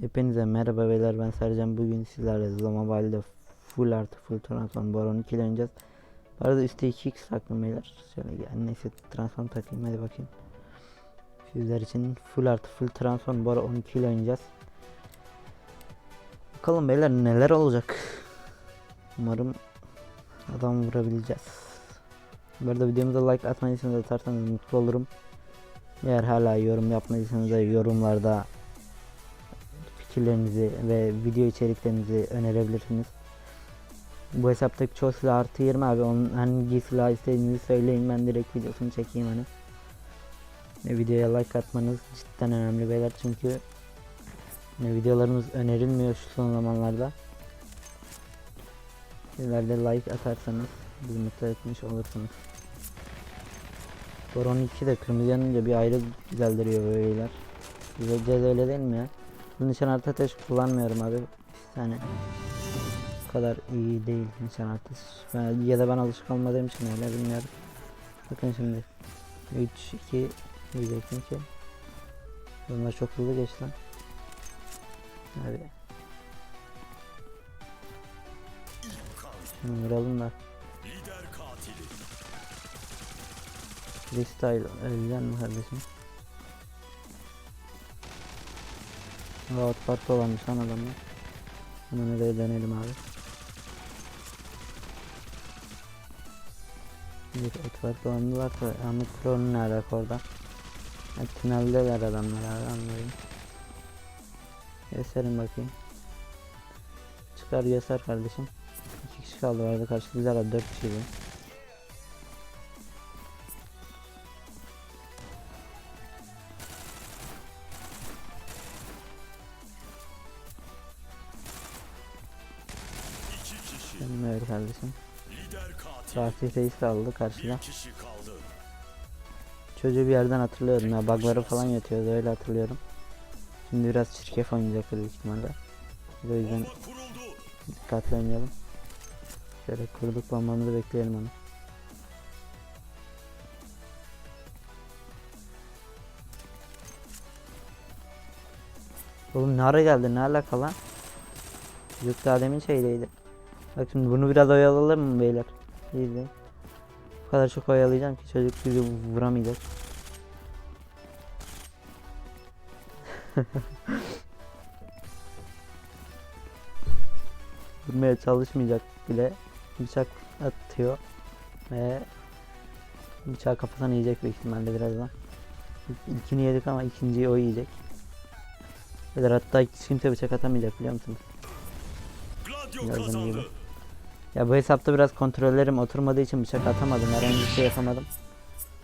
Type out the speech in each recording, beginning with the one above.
Hepinize merhaba beyler ben Sercan bugün sizlerle Zula Mobile'de full artı full transform baron 2 ile oynayacağız. Bu arada üstte 2x taktım beyler. Şöyle gel neyse transform takayım hadi bakayım. Sizler için full artı full transform baron 12 ile oynayacağız. Bakalım beyler neler olacak. Umarım adam vurabileceğiz. Bu arada videomuza like atmadıysanız atarsanız mutlu olurum. Eğer hala yorum yapmadıysanız da yorumlarda fikirlerinizi ve video içeriklerinizi önerebilirsiniz. Bu hesaptaki çoğu silah artı 20 abi. Onun hangi silah istediğinizi söyleyin. Ben direkt videosunu çekeyim hani. Ve videoya like atmanız cidden önemli beyler çünkü videolarımız önerilmiyor şu son zamanlarda. Sizler de like atarsanız bizi mutlu etmiş olursunuz. Boron 2 de kırmızı yanınca bir ayrı güzel duruyor böyleler. Güzelce öyle değil mi ya? Bu nişan artı ateş kullanmıyorum abi. Tane. Bu kadar iyi değil nişan artı. Ya da ben alışık olmadığım için öyle bilmiyorum. Bakın şimdi. 3, 2 diyecektim ki. Bunlar çok hızlı geçti lan. Hadi. Şunu vuralım da. Freestyle öleceksin mi kardeşim? Rahat farklı olanmış lan adamlar. Hemen oraya dönelim abi. Bir et farklı olanı varsa Ahmet Pro'nun ne alaka orada? Ha, tüneldeler adamlar abi anlayayım. Gösterin bakayım. Çıkar göster kardeşim. İki kişi kaldı orada karşıladılar dört kişiydi. Katil. Fatih Reis kaldı karşıda. Çocuğu bir yerden hatırlıyorum ya bugları falan yatıyordu öyle hatırlıyorum. Şimdi biraz çirkef oynayacak büyük ihtimalle. O yüzden dikkatli oynayalım. Şöyle kurduk bombamızı bekleyelim onu. Oğlum ne ara geldi ne alaka lan? Çocuk daha demin şeydeydi. Bak şimdi bunu biraz oyalalım mı beyler? İyi de. Bu kadar çok oyalayacağım ki çocuk bizi vuramayacak. Vurmaya çalışmayacak bile. Bıçak atıyor. Ve bıçağı kafasına yiyecek büyük ihtimalle birazdan. İlk- İlkini yedik ama ikinciyi o yiyecek. Hatta hiç kimse bıçak atamayacak biliyor musunuz? Gördüğüm kazandı. gibi. Ya bu hesapta biraz kontrollerim oturmadığı için bıçak atamadım. Herhangi bir şey yapamadım.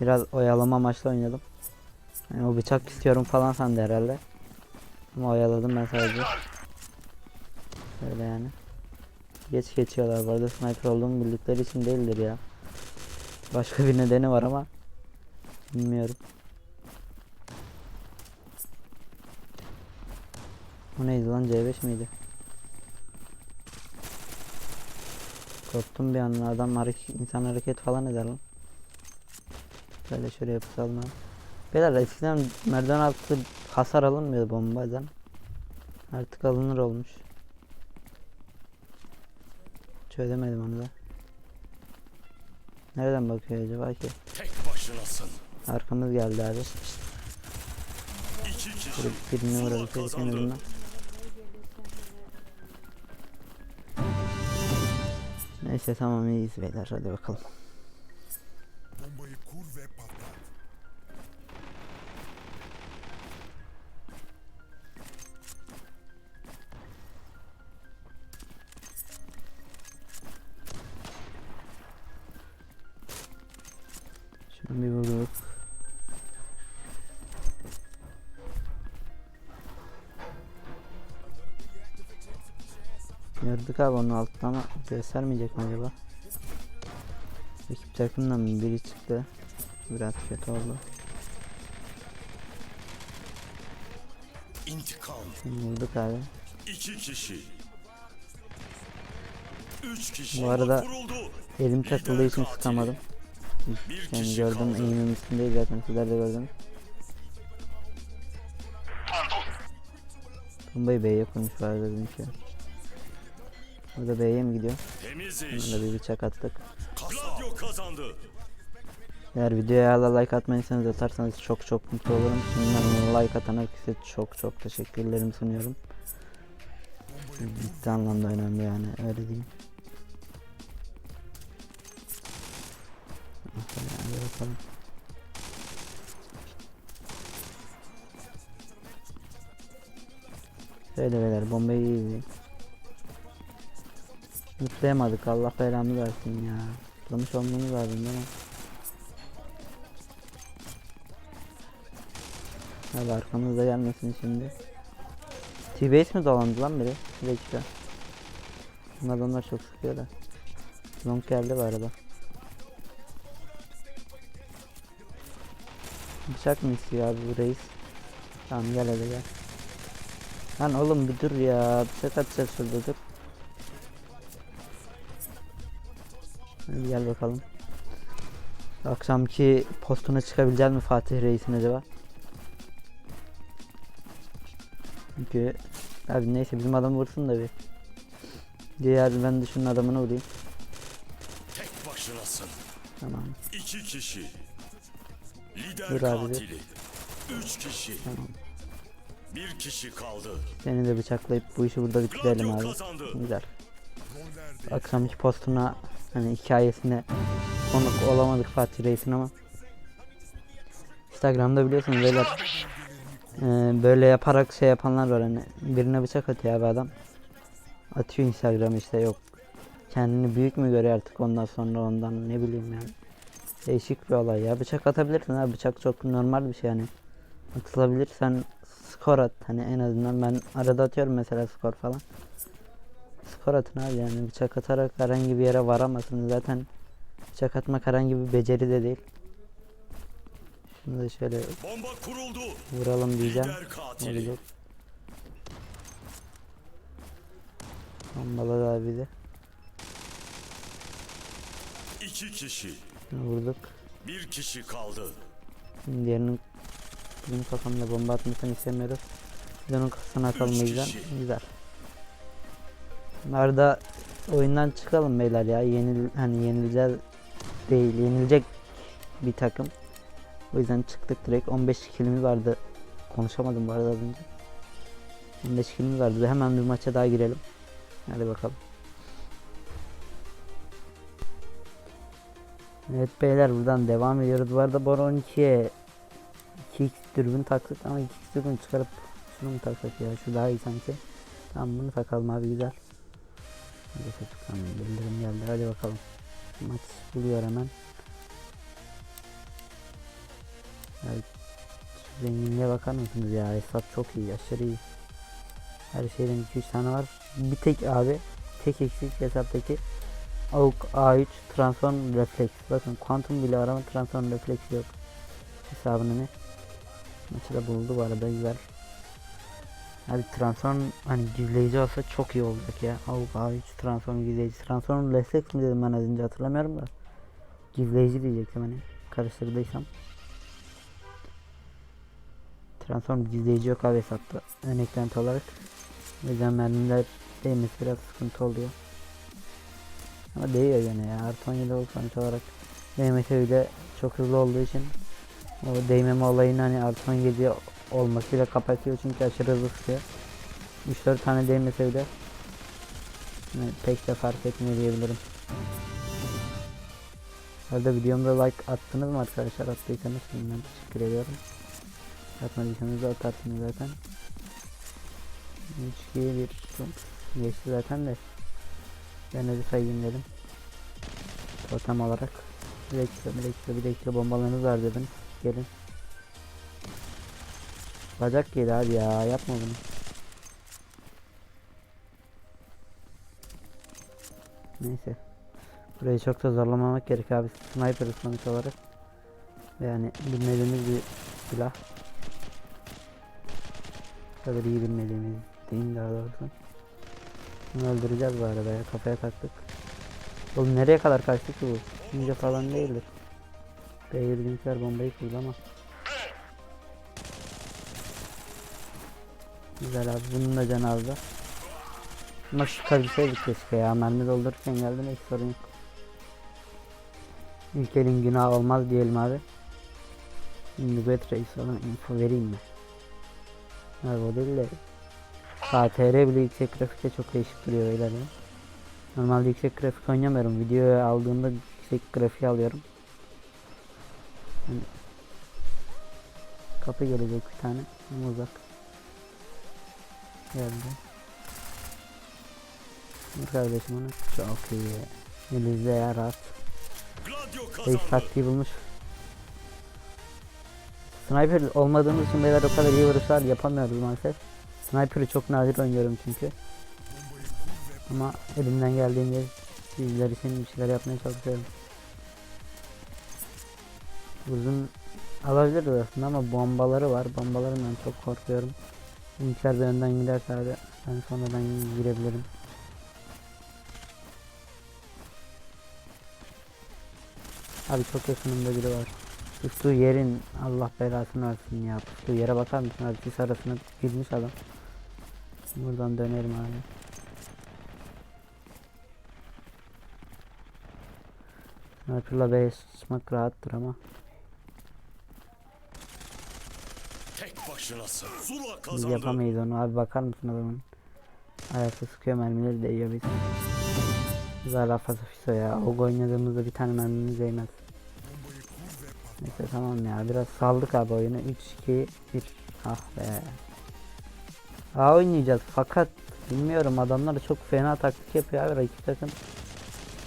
Biraz oyalama amaçlı oynadım. Yani o bıçak istiyorum falan sandı herhalde. Ama oyaladım ben sadece. Öyle yani. Geç geçiyorlar bu arada sniper olduğumu bildikleri için değildir ya. Başka bir nedeni var ama bilmiyorum. Bu neydi lan C5 miydi? Korktum bir an adam hareket, insan hareket falan eder lan. Böyle şuraya pusalım abi. Beyler eskiden merdiven altı hasar alınmıyordu bombadan. Artık alınır olmuş. Çözemedim onu da. Nereden bakıyor acaba ki? Tek başınasın. Arkamız geldi abi. İki kişi. Şöyle birini vurabilseydik en kazandı. azından. Neyse tamam iyiyiz beyler hadi bakalım. Gördük abi onun altına ama göstermeyecek mi acaba? Ekip takımdan biri çıktı. Biraz kötü oldu. İntikam. Vurduk abi. İki kişi. Üç kişi. Bu arada. Elim takıldığı için sıkamadım. Yani gördüm eğimim üstündeydi zaten sizler de gördünüz. Bombayı B'ye kurmuş var dedim ki. Burada B'ye mi gidiyor? Buna da bir bıçak attık. Kazandı. Eğer videoya hala like atmayırsanız atarsanız çok çok mutlu olurum. Şimdiden like atan herkese çok çok teşekkürlerimi sunuyorum. Ciddi anlamda önemli yani öyle diyeyim. Hadi bakalım. Şöyle beyler bombayı izleyin. Mutlayamadık Allah belamı versin ya. Mutlamış olmamız lazım değil mi? Hadi arkamızda gelmesin şimdi. T-Base mi dolandı lan biri? Bir dakika. Bu adamlar çok sıkıyor da. Long geldi bu arada. Bıçak mı istiyor abi bu reis? Tamam gel hadi gel. Lan oğlum bir dur ya. Bıçak atacağız şurada dur. Hadi gel bakalım. Akşamki postuna çıkabilecek mi Fatih Reis'in acaba? Çünkü abi neyse bizim adam vursun da bir. Diğer ben de şunun adamını vurayım. Tek başınasın. Tamam. İki kişi. Lider Dur abi, katili. Üç kişi. Tamam. Bir kişi kaldı. Seni de bıçaklayıp bu işi burada bitirelim abi. Güzel. Akşamki postuna hani hikayesine konuk olamadık Fatih Reis'in ama. Instagram'da biliyorsunuz beyler eee, böyle yaparak şey yapanlar var hani. Birine bıçak atıyor abi adam. Atıyor Instagram işte yok. Kendini büyük mü görüyor artık ondan sonra ondan ne bileyim yani. Değişik bir olay ya. Bıçak atabilirsin abi bıçak çok normal bir şey yani. Atılabilir sen skor at. Hani en azından ben arada atıyorum mesela skor falan skor atın abi yani bıçak atarak herhangi bir yere varamazsınız zaten bıçak atmak herhangi bir beceri de değil. Şunu da şöyle Bomba kuruldu. vuralım diyeceğim. Olacak? Bombaladı abi de. İki kişi. Şunu vurduk. Bir kişi kaldı. Şimdi diğerinin bizim kafamda bomba atmasını istemiyoruz. Biz onun kafasına atalım o yüzden. Güzel. Bunlar oyundan çıkalım beyler ya. Yenil hani yenileceğiz değil. Yenilecek bir takım. O yüzden çıktık direkt. 15 kilimiz vardı. Konuşamadım bu arada az önce. 15 kilimiz vardı. Hemen bir maça daha girelim. Hadi bakalım. Evet beyler buradan devam ediyoruz. Bu arada Boron 2'ye 2x dürbün taktık ama 2x dürbün çıkarıp şunu mu taksak ya? Şu daha iyi sanki. Tamam bunu takalım abi güzel. Taktık tamam bildirim geldi. Hadi bakalım. Maç buluyor hemen. Evet. Zenginliğe bakar mısınız ya? Hesap çok iyi. Aşırı iyi. Her şeyden 2-3 tane var. Bir tek abi. Tek eksik hesaptaki AUK A3 transform refleks. Bakın kuantum bile var ama transform refleks yok. Hesabını ne? Maçı da buldu bu arada güzel. Abi transform hani gizleyici olsa çok iyi olacak ya. AUK A3 transform gizleyici. Transform refleks mi dedim ben az önce hatırlamıyorum da. Gizleyici diyecektim hani karıştırdıysam. Transform gizleyici yok abi hesapta. Ön olarak. O yüzden mermiler değmesi biraz sıkıntı oluyor. Ama değiyor gene ya. Artı 17 oldu sonuç olarak. DMS bile çok hızlı olduğu için o değmeme olayını hani artı 17 olmasıyla kapatıyor çünkü aşırı hızlı sıkıyor. 3-4 tane değmese bile yani pek de fark etmiyor diyebilirim. Arada videomda like attınız mı arkadaşlar? Attıysanız şimdiden teşekkür ediyorum. Atmadıysanız da atarsınız zaten. 3 2 1 Geçti zaten de. Ben de sayayım dedim. Totem olarak. Bir dakika, bir dakika, bir dakika bombalarınız var dedim. Gelin. Bacak yedi abi ya, yapma bunu. Neyse. Burayı çok da zorlamamak gerek abi. Sniper sonuç olarak. Yani bilmediğimiz bir silah. Kadar iyi bilmediğimiz değil daha doğrusu. Bunu öldüreceğiz bu arada ya kafaya taktık. Oğlum nereye kadar kaçtık ki bu? Ninja falan değildir. Beyirdinkler bombayı kurdu Güzel abi bunun da canı azdı. Ama çıkabilseydik keşke ya. Mermi doldururken geldi hiç sorun yok. İlk elin günah olmaz diyelim abi. Bet Reis olan info vereyim mi? Abi o değil de KTR bile yüksek grafikte çok değişik duruyor öyle de. Normalde yüksek grafik oynamıyorum. Videoya aldığımda yüksek grafiği alıyorum. Yani kapı gelecek bir tane ama uzak. Geldi. Dur kardeşim onu. Çok iyi. Elimizde ya rahat. Reis taktiği bulmuş. Sniper olmadığımız için beyler o kadar iyi vuruşlar yapamıyoruz maalesef. Sniper'ı çok nadir oynuyorum çünkü. Ama elimden geldiğince sizler için bir şeyler yapmaya çalışıyorum. Uzun alabiliriz aslında ama bombaları var. Bombalarından çok korkuyorum. Linkler bir önden giderse abi ben sonradan girebilirim. Abi çok yakınımda biri var. Pustuğu yerin Allah belasını versin ya. Pustuğu yere bakar mısın abi? Sis arasına girmiş adam. Buradan dönerim abi. Sniper'la B'ye sıçmak rahattır ama. Tek başınasın. Zula Biz yapamayız onu abi bakar mısın adamın? Ayakta sıkıyor mermileri değiyor biz. Zara Fasafiso ya. O oynadığımızda bir tane mermimiz değmez. Neyse tamam ya biraz saldık abi oyunu. 3 2 1 ah be. A oynayacağız fakat bilmiyorum adamlar çok fena taktik yapıyor abi rakip takım.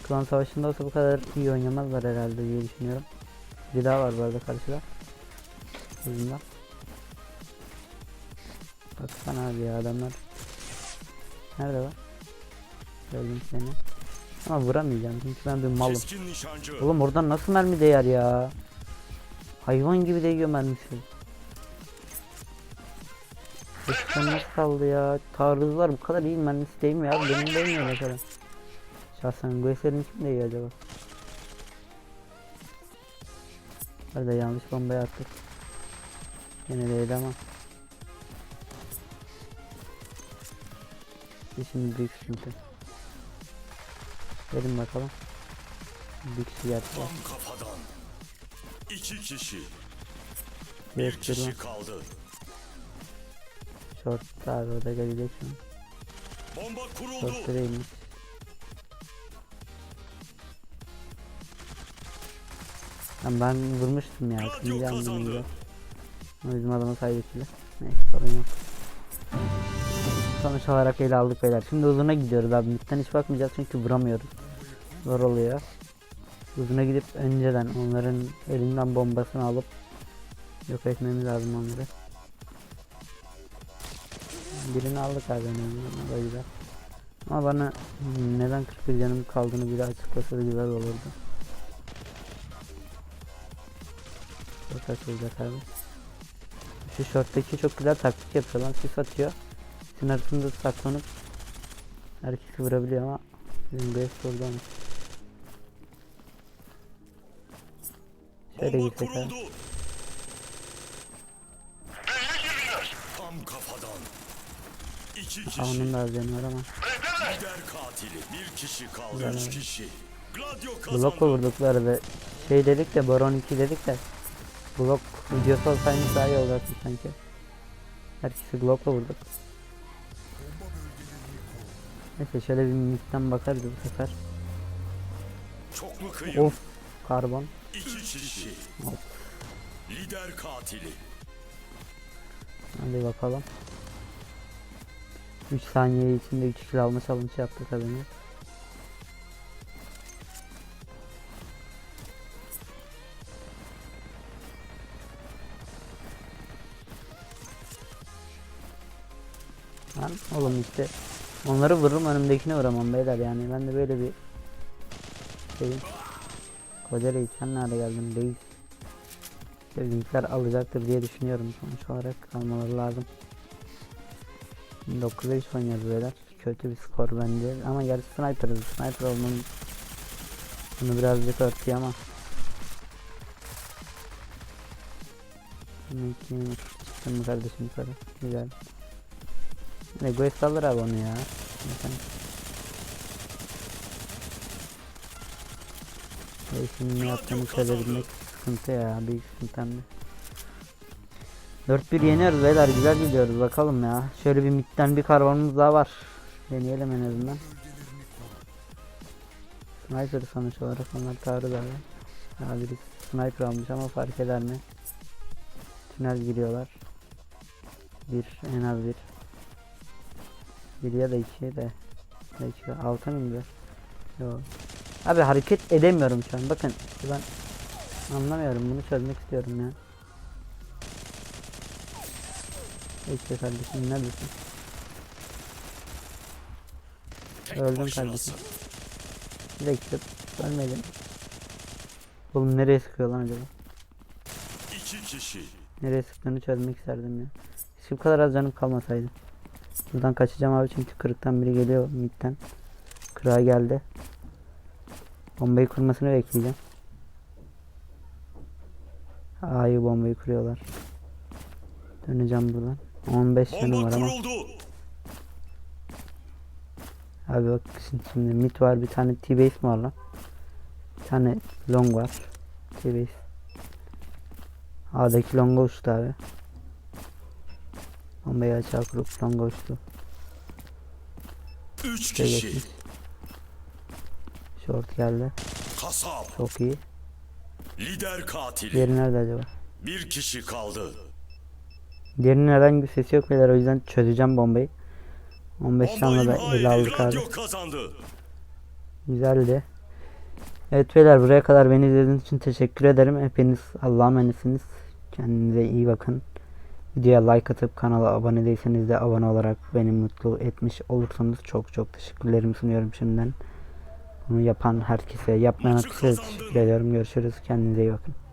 Klan savaşında olsa bu kadar iyi oynamazlar herhalde diye düşünüyorum. Bir daha var bu arada karşıda. Hızında. Baksana abi ya adamlar. Nerede var? Gördüm seni. Ama vuramayacağım çünkü ben bir malım. Oğlum oradan nasıl mermi değer ya? Hayvan gibi değiyor mermisi. Eskiden nasıl kaldı ya? Taarruzlar bu kadar iyi mermisi değmiyor abi. Benim değmiyor mesela. Şahsen bu eserin kim değiyor acaba? Hadi yanlış bombayı attık. Yine değil ama. Şimdi büyük sıkıntı. Verin bakalım. Gerçi. Tam kafadan. İki kişi. Bir kişi kaldı. Short abi o da gelecek şimdi. Bomba kuruldu. Short değilmiş. Lan ben vurmuştum ya. Gladio Şimdi kazandı. gibi. O bizim adamı kaybettiler. Neyse sorun yok. Sonuç olarak ele aldık beyler. Şimdi uzuna gidiyoruz abi. Midden hiç bakmayacağız çünkü vuramıyoruz. Zor oluyor. Uzuna gidip önceden onların elinden bombasını alıp yok etmemiz lazım onları. Birini aldık abi azından. O güzel. Ama bana neden 41 canım kaldığını bile açıklasa da güzel olurdu. Çok açılacak abi. Şu shorttaki çok güzel taktik yapıyor lan. Sis atıyor. Sizin arasında saklanıp herkesi vurabiliyor ama bizim base oradan. Şöyle gitsek abi. Tam kafadan. İki kişi. Aa, Onun da az var ama. Lider katili. Bir kişi kaldı. Üç kişi. Gladio kazandı. Blokla vurduk bu arada. Şey dedik de Baron 2 dedik de Blok videosu olsaymış daha iyi olacaktı sanki. Herkesi Glock'la vurduk. Neyse şöyle bir midden bakarız bu sefer. Çoklu kıyım. Of karbon. İki kişi. Of. Lider katili. Hadi bakalım. 3 saniye içinde 3 kill alma challenge yaptık adamı. Lan oğlum işte onları vururum önümdekine vuramam beyler yani ben de böyle bir şeyim. Koca reis sen nerede geldin reis? Linkler alacaktır diye düşünüyorum sonuç olarak almaları lazım. 9'a 3 oynuyoruz beyler. Kötü bir skor bence ama gerçi sniper'ız. Sniper olmanın bunu birazcık örtüyor ama. Çıktım kardeşim yukarı. Güzel. Egoist alır abi onu ya. Şimdi ne yaptığını söyleyebilmek sıkıntı ya. Büyük sıkıntı hem de. 4-1 yeniyoruz beyler güzel gidiyoruz bakalım ya. Şöyle bir midden bir karavanımız daha var. Deneyelim en azından. Sniper sonuç olarak onlar taarruz abi. Birisi sniper almış ama fark eder mi? Tünel giriyorlar. Bir en az bir. Bir ya da iki de. Belki altı mı indi? Yok. Abi hareket edemiyorum şu an. Bakın ben anlamıyorum. Bunu çözmek istiyorum ya. Bekle kardeşim neredesin? Öldüm kardeşim. Bekle. Ölmedim. Oğlum nereye sıkıyor lan acaba? İki kişi. Nereye sıktığını çözmek isterdim ya. Şu kadar az canım kalmasaydı. Buradan kaçacağım abi çünkü kırıktan biri geliyor midden. Kırığa geldi. Bombayı kurmasını bekleyeceğim. A'yı bombayı kuruyorlar. Döneceğim buradan. 15 canım var ama. Abi bak şimdi, şimdi mid var bir tane T-base mi var lan? Bir tane long var. T-base. A'daki longa uçtu abi. Bombayı açığa kurup longa uçtu. Üç Şey kişi. geçmiş. Short geldi. Kasap. Çok iyi. Lider katili. Diğeri nerede acaba? Bir kişi kaldı. Diğerinin herhangi bir sesi yok beyler o yüzden çözeceğim bombayı. 15 Bomba canla da ele aldık abi. Güzeldi. Evet beyler buraya kadar beni izlediğiniz için teşekkür ederim. Hepiniz Allah'a emanetsiniz. Kendinize iyi bakın. Videoya like atıp kanala abone değilseniz de abone olarak beni mutlu etmiş olursanız çok çok teşekkürlerimi sunuyorum şimdiden. Bunu yapan herkese, yapmayan herkese teşekkür ediyorum. Görüşürüz. Kendinize iyi bakın.